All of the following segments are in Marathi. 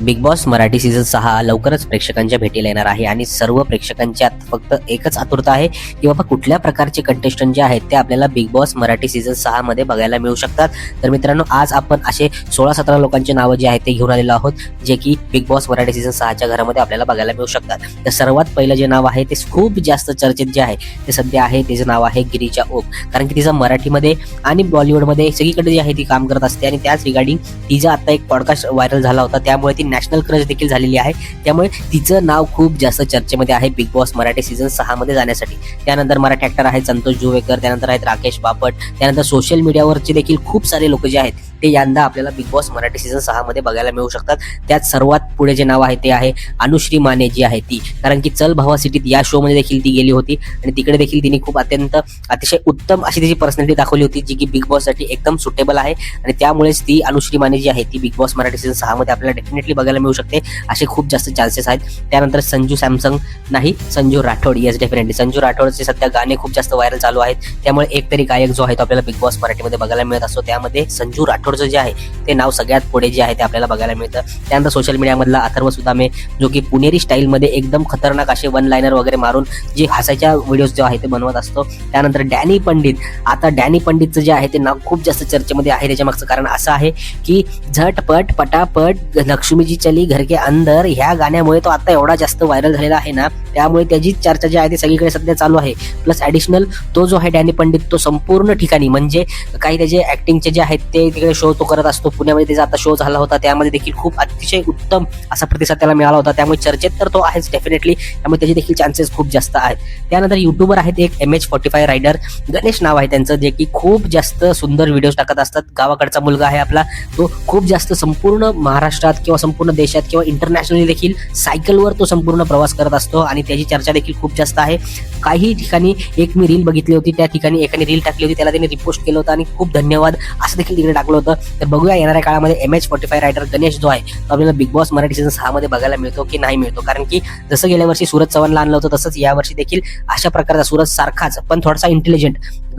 बिग बॉस मराठी सीझन सहा लवकरच प्रेक्षकांच्या भेटीला येणार आहे आणि सर्व प्रेक्षकांच्या फक्त एकच आतुरता आहे की बाबा कुठल्या प्रकारचे कंटेस्टंट जे आहेत ते आपल्याला बिग बॉस मराठी सीझन सहा मध्ये बघायला मिळू शकतात. तर मित्रांनो आज आपण असे सोळा सतरा लोकांचे नावं जे आहेत ते घेऊन आलेलो आहोत जे की बिग बॉस मराठी सीझन सहाच्या घरामध्ये आपल्याला बघायला मिळू शकतात. तर सर्वात पहिलं जे नाव आहे ते खूप जास्त चर्चेत जे आहे ते सध्या आहे त्याचं नाव आहे गिरीजा ओक. कारण की तिचं मराठीमध्ये आणि बॉलिवूडमध्ये सगळीकडे जी आहे ती काम करत असते आणि त्याच रिगार्डिंग तिचा आता एक पॉडकास्ट व्हायरल झाला होता त्यामुळे ती नॅशनल क्रश देखील झालेली आहे. त्यामुळे तिचं नाव खूप जास्त चर्चेमध्ये आहे बिग बॉस मराठी सीझन सहामध्ये जाण्यासाठी. त्यानंतर मराठी ऍक्टर आहेत संतोष जुवेकर त्यानंतर आहेत राकेश बापट त्यानंतर सोशल मीडियावरचे देखील खूप सारे लोक जे आहेत ते यंदा आपल्याला बिग बॉस मराठी सीझन सहा मध्ये बघायला मिळू शकतात. त्यात सर्वात पुढे जे नाव आहे ते आहे अनुश्री माने जी आहे ती. कारण की चल भावा सिटीत या शो मध्ये देखील ती गेली होती आणि तिकडे देखील तिने खूप अत्यंत अतिशय उत्तम अशी तिची पर्सनॅलिटी दाखवली होती जी की बिग बॉससाठी एकदम सुटेबल आहे. आणि त्यामुळेच ती अनुश्री माने जी आहे ती बिग बॉस मराठी सीझन सहा मध्ये आपल्याला डेफिनेटली बघायला मिळू शकते. असे खूप जास्त चान्सेस आहेत. त्यानंतर संजू सॅमसंग नाही संजू राठोड येस डेफिनेटली संजू राठोडचे सध्या गाणे खूप जास्त व्हायरल चालू आहेत. त्यामुळे एक तरी गायक जो आहे तो आपल्याला बिग बॉस मराठीमध्ये बघायला मिळत असतो. त्यामध्ये संजू राठोड राठोडचं जे आहे ते नाव सगळ्यात पुढे जे आहे ते आपल्याला बघायला मिळतं. त्यानंतर सोशल मीडियामधला अथर्व सुदामे जो की पुणेरी स्टाईलमध्ये एकदम खतरनाक असे वन लाईनर वगैरे मारून जे हसायच्या व्हिडिओज जो आहे ते बनवत असतो. त्यानंतर डॅनी पंडित. आता डॅनी पंडितचं जे आहे ते नाव खूप जास्त चर्चेमध्ये आहे त्याच्यामागचं कारण असं आहे की झटपट पटापट लक्ष्मीजी चली घर के अंदर ह्या गाण्यामुळे तो आता एवढा जास्त व्हायरल झालेला आहे ना त्यामुळे त्याची चर्चा जी आहे ती सगळीकडे सध्या चालू आहे. प्लस ॲडिशनल तो जो आहे डॅनी पंडित तो संपूर्ण ठिकाणी म्हणजे काही त्याचे ॲक्टिंगचे जे आहेत ते तिकडे शो तो करत असतो. पुण्यामध्ये त्याचा आता शो झाला होता. त्यामध्ये देखील खूप अतिशय उत्तम असा प्रतिसाद त्याला मिळाला होता. त्यामुळे चर्चेत तर तो आहेच डेफिनेटली त्यामुळे त्याचे देखील चान्सेस खूप जास्त आहेत. त्यानंतर युट्यूबर आहेत एक M H forty five rider Ganesh नाव आहे त्यांचं जे की खूप जास्त सुंदर व्हिडिओज टाकत असतात. गावाकडचा मुलगा आहे आपला. तो खूप जास्त संपूर्ण महाराष्ट्रात किंवा संपूर्ण देशात किंवा इंटरनॅशनली देखील सायकलवर तो संपूर्ण प्रवास करत असतो आणि त्याची चर्चा देखील खूप जास्त आहे. काही ठिकाणी एक मी रील बघितली होती. त्या ठिकाणी एकाने रील टाकली होती. त्याला त्याने रिपोस्ट केलं होतं आणि खूप धन्यवाद असं देखील तिकडे टाकलं होतं. तर बघूया येणाऱ्या काळामध्ये M H forty five rider Ganesh जो आहे तो आपल्याला बिग बॉस मराठी सीझन सहा मध्ये बघायला मिळतो की नाही मिळतो. कारण की जसं गेल्या वर्षी सूरज चव्हाणला आणलं होतं तसंच यावर्षी देखील अशा प्रकारचा सूरज सारखाच पण थोडासा इंटेलिजंट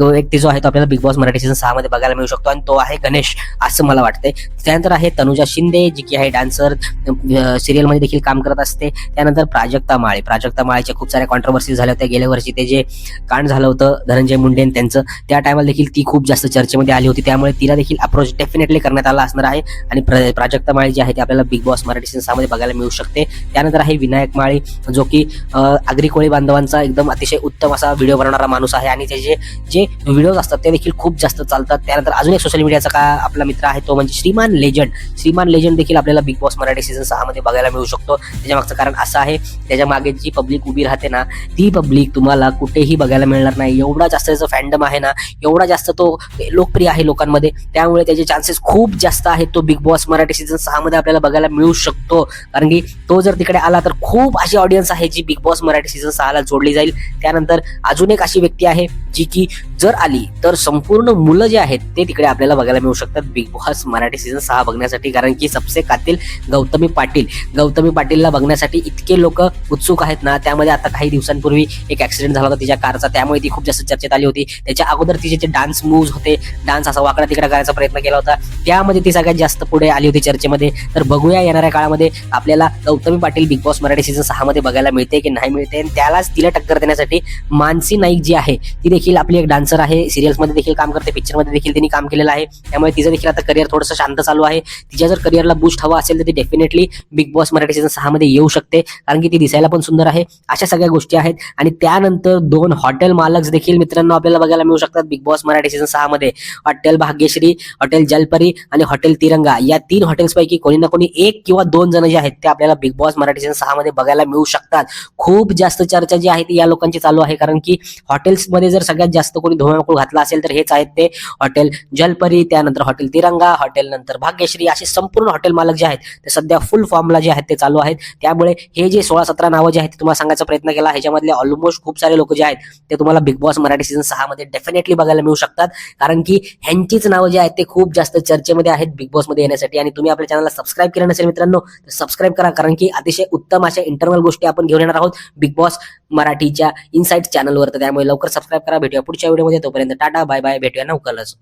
व्यक्ती जो आहे तो आपल्याला बिग बॉस मराठी सीझन सहा मध्ये बघायला मिळू शकतो. आणि तो आहे गणेश असं मला वाटतंय. त्यानंतर आहे तनुजा शिंदे जी की आहे डान्सर सिरियलमध्ये देखील काम करत असते. त्यानंतर प्राजक्ता माळे. प्राजक्ता माळेच्या खूप साऱ्या कॉन्ट्रोवर्सी झाल्या होत्या गेल्या वर्षी ते जे कांड झालं होतं धनंजय मुंडे त्यांचं त्या टायमाला देखील ती खूप जास्त चर्चेमध्ये आली होती. त्यामुळे तिला देखील अप्रोच डेफिनेटली करण्यात आला असणार आहे. आणि प्र- प्राजक्ता माळी जी आहे ते आपल्याला बिग बॉस मराठी सीझनमध्ये बघायला मिळू शकते. त्यानंतर आहे विनायक माळी जो की आगरी कोळी बांधवांचा एकदम अतिशय उत्तम असा व्हिडिओ बनवणारा माणूस आहे. आणि त्याचे जे व्हिडिओज असतात ते देखील खूप जास्त चालतात. त्यानंतर अजून एक सोशल मीडियाचा का आपला मित्र आहे तो म्हणजे श्रीमान लेजंड श्रीमान लेजंड देखील आपल्याला बिग बॉस मराठी सीझन सहा मध्ये बघायला मिळू शकतो. त्याच्या मागचं कारण असं आहे त्याच्यामागे जी पब्लिक उभी राहते ना ती पब्लिक तुम्हाला कुठेही बघायला मिळणार नाही. एवढा जास्त त्याचा फॅन्डम आहे ना एवढा जास्त तो लोकप्रिय आहे लोकांमध्ये त्यामुळे त्याचे चान्सेस खूप जास्त आहेत. तो बिग बॉस मराठी सीझन सहा मध्ये आपल्याला बघायला मिळू शकतो. कारण की तो जर तिकडे आला तर खूप अशी ऑडियन्स आहे जी बिग बॉस मराठी सीझन सहाला जोडली जाईल. त्यानंतर अजून एक अशी व्यक्ती आहे जी की जर आली तर संपूर्ण मुलं जे आहेत ते तिकडे आपल्याला बघायला मिळू शकतात. बिग बॉस मराठी सीझन सहा बघण्यासाठी कारण की सबसे कातील गौतमी पाटील. गौतमी पाटीलला बघण्यासाठी इतके लोक उत्सुक आहेत ना त्यामध्ये आता काही दिवसांपूर्वी एक ऍक्सिडेंट झाला होता तिच्या कारचा. त्यामुळे ती खूप जास्त चर्चेत आली होती. त्याच्या अगोदर तिचे जे डान्स मूव्ह होते डान्स असा वाकडा तिकडा करायचा प्रयत्न केला होता. त्यामध्ये ती सगळ्यात जास्त पुढे आली होती चर्चेमध्ये. तर बघूया येणाऱ्या काळामध्ये आपल्याला Gautami Patil Bigg Boss Marathi season सहा मध्ये बघायला मिळते की नाही मिळते. आणि त्यालाच तिला टक्कर देण्यासाठी मानसी नाईक जी आहे ती देखील आपली एक डान्स डान्सर आहे सिरियल्समध्ये देखील काम करते पिक्चरमध्ये देखील तिने काम केलेलं आहे. त्यामुळे तिचं देखील आता करिअर थोडंसं शांत चालू आहे. तिच्या जर करिअरला बूस्ट हवा असेल तर ती definitely Bigg Boss Marathi season सहा मध्ये येऊ शकते. कारण की ती दिसायला पण सुंदर आहे. अशा सगळ्या गोष्टी आहेत. आणि त्यानंतर दोन हॉटेल मालक देखील मित्रांनो आपल्याला बघायला मिळू शकतात बिग बॉस मराठी सीझन सहा मध्ये. हॉटेल भाग्यश्री हॉटेल जलपरी आणि हॉटेल तिरंगा. या तीन हॉटेल्स पैकी कोणी ना कोणी एक किंवा दोन जण जे आहेत ते आपल्याला बिग बॉस मराठी सीझन सहा मध्ये बघायला मिळू शकतात. खूप जास्त चर्चा जी आहे ती या लोकांची चालू आहे. कारण की हॉटेल्समध्ये जर सगळ्यात जास्त कोणी धुमाकूळ घातला असेल तर हेच आहेत ते हॉटेल जलपरी त्यानंतर हॉटेल तिरंगा हॉटेल नंतर भाग्यश्री असे संपूर्ण हॉटेल मालक जे आहेत ते सध्या फुल फॉर्मला जे आहेत ते चालू आहेत. त्यामुळे हे जे सोळा सतरा नावं जे आहेत ते तुम्हाला सांगायचा प्रयत्न केला. ह्याच्यामधले ऑलमोस्ट खूप सारे लोक जे आहेत ते तुम्हाला बिग बॉस मराठी सीझन सहा मध्ये डेफिनेटली बघायला मिळू शकतात. कारण की ह्यांचीच नावं जे आहेत ते खूप जास्त चर्चेमध्ये आहेत बिग बॉसमध्ये येण्यासाठी. आणि तुम्ही आपल्या चॅनलला सबस्क्राईब केलं नसेल मित्रांनो तर सबस्क्राईब करा. कारण की अतिशय उत्तम अशा इंटरनल गोष्टी आपण घेऊन येणार आहोत बिग बॉस मराठीच्या इनसाइट चॅनलवर तर त्यामुळे लवकर सबस्क्राईब करा. भेटूया पुढच्या व्हिडिओमध्ये तोपर्यंत. टाटा बाय बाय भेटूया. नवकलच